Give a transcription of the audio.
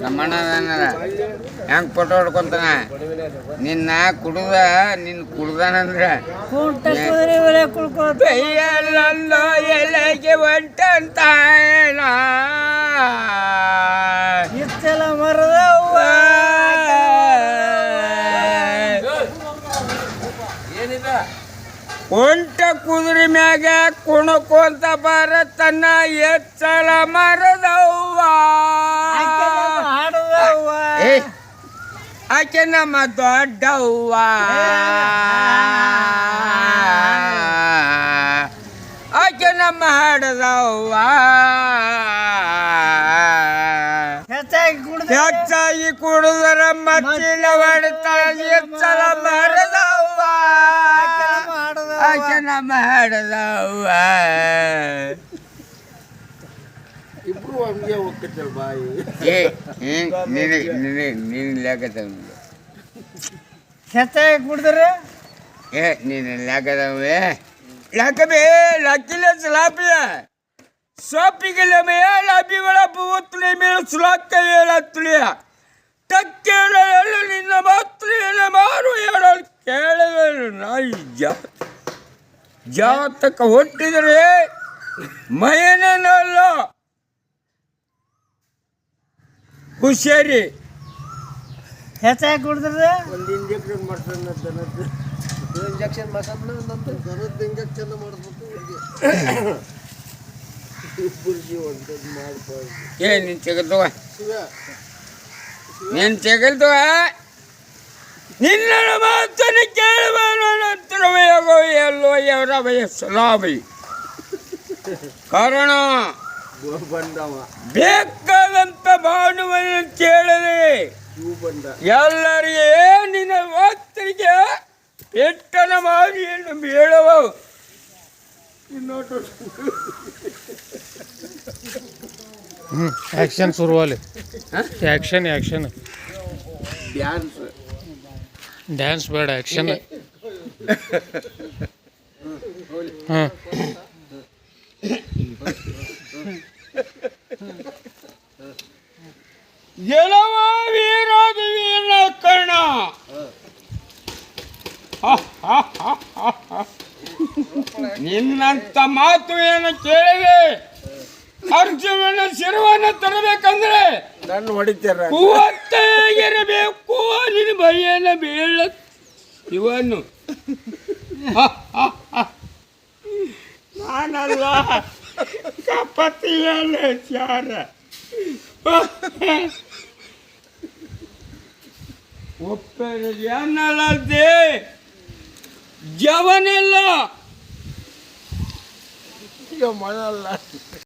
ನಮ್ಮಣ್ಣ ಹೆಂಗ್ ಫೋಟೋ ಹೊಡ್ಕೊಂತಾನ? ನಿನ್ನ ಕುಡ್ದ ನಿನ್ನ ಕುಡ್ದಂದ್ರೆ ಕುಂಟ ಕುದುರೆ ಮೇಲೆ ಕುಳ್ಕೊತ ಕೈಯಲ್ಲೊಂದು ಎಲೆಗೆ ಹೊಂಟಂತ ಇಷ್ಟೆಲ್ಲ ಮರದವ್ವ ಒಂಟ ಕುದುರೆ ಮ್ಯಾಗ ಕುಣಕೊಂತ ಬರತನ್ನ ಎಚ್ಚಲ ಮರದವ್ವ Achana madodawa. Achana mahadawa. ह्याचा इकडून जरा मच्छीला वाढता येत चला महाडदावा. Achana mahadawa. ಹಂಗೆ ಹೋಗ್ತಿರ್ತೇವೆ ಬಾಯಿ ಏ ನೀನ್ ನಿನಗೆ ನಿನಗೆ ನೀನು ಲೆಕ್ಕದವ್ ಹೆಚ್ಚಾಗಿ ಕುಡಿದ್ರೆ ಏ ನೀನು ಲೆಕ್ಕದವೇ ಲೆಕ್ಕಬೇ ಲಕ್ಕಿಲ್ಲ ಸಲಾಪಿಯ ಸೊಪ್ಪಿಗೆಲ್ಲ ಮೇಯ ಲಾಬಿಗಳ ಪೂವತ್ತುಳಿ ಮೇಲೆ ಸುಲಕ್ಕ ಹೇಳತ್ತುಳಿಯ ಟಕ್ಕೇಳ ನಿನ್ನ ಮಾತೃನ ಮಾರು ಹೇಳಲು ಕೇಳಲು ನಾಯಿ ಜಾ ಜಾತಕ ಹುಟ್ಟಿದರೆ ಮಯನಲ್ಲ ಹುಷಾರಿ. ಹೆಚ್ಚಾಗಿ ಕುಡಿದ್ರೆ ಒಂದು ಇಂಜೆಕ್ಷನ್ ಮಾಡ್ತಾನೆ ದನದ್ದು ಇಂಜೆಕ್ಷನ್ ಮಾಡ್ಸೋಣ ದನದ್ದು ಇಂಜೆಕ್ಷನ್ ಮಾಡಿಸ್ಬೇಕು ಇಬ್ಬರಿಗೆ ಒಂದದ್ದು ಮಾಡ್ಬಾರ್ದು. ಏ ನೀನು ತೆಗೆದುವ ಶಿವ ನೀನು ತೆಗೆದುವ ನಿನ್ನ ಮಾತನ್ನು ಕೇಳುವನು ನಂತರವೇಗೋ ಎಲ್ಲೋ ಅವರ ವಯಸ್ಸಲಾಬಿ ಕಾರಣ? ಇವ ಬಂದವ ಬೇಕಾದಂತ ಬ ಎಲ್ಲರಿಗೆ ನಿನ್ನ ಮಾತರಿಗೆ ಪೆಟ್ಟನ ಮಾರಿಯನ್ನು ಬೀಳುವ ಇನ್ನೊಟ್ಟು ಹ್ಞೂ ಆ್ಯಕ್ಷನ್ ಶುರುವಲ್ಲಿ ಆ್ಯಕ್ಷನ್ ಆ್ಯಕ್ಷನ್ ಡ್ಯಾನ್ಸ್ ಡ್ಯಾನ್ಸ್ ಬೇಡ ಆ್ಯಕ್ಷನ್ ಹಾಂ ಗೆಲುವ ನಿನ್ನಂತ ಮಾತು ಏನು ಕೇಳಿದೆ? ಅರ್ಜುನನ ಶಿರವನ್ನು ತರಬೇಕಂದ್ರೆ ನನ್ನ ಹೊಡಿತಾರ? ಕೂವತ್ತಾಗಿರಬೇಕು ನಿನ್ನ ಭಯನ ಬೀಳ ಇವನು. ನಾನಲ್ಲ ಕಪತಿಯಲ್ಲ ಚಾರ ಒಪ್ಪರಿಗೆ ಅನ್ನಲ್ಲದೆ ಜವನೆಲ್ಲ. ಈಗ ಮಳೆ ಅಲ್ಲ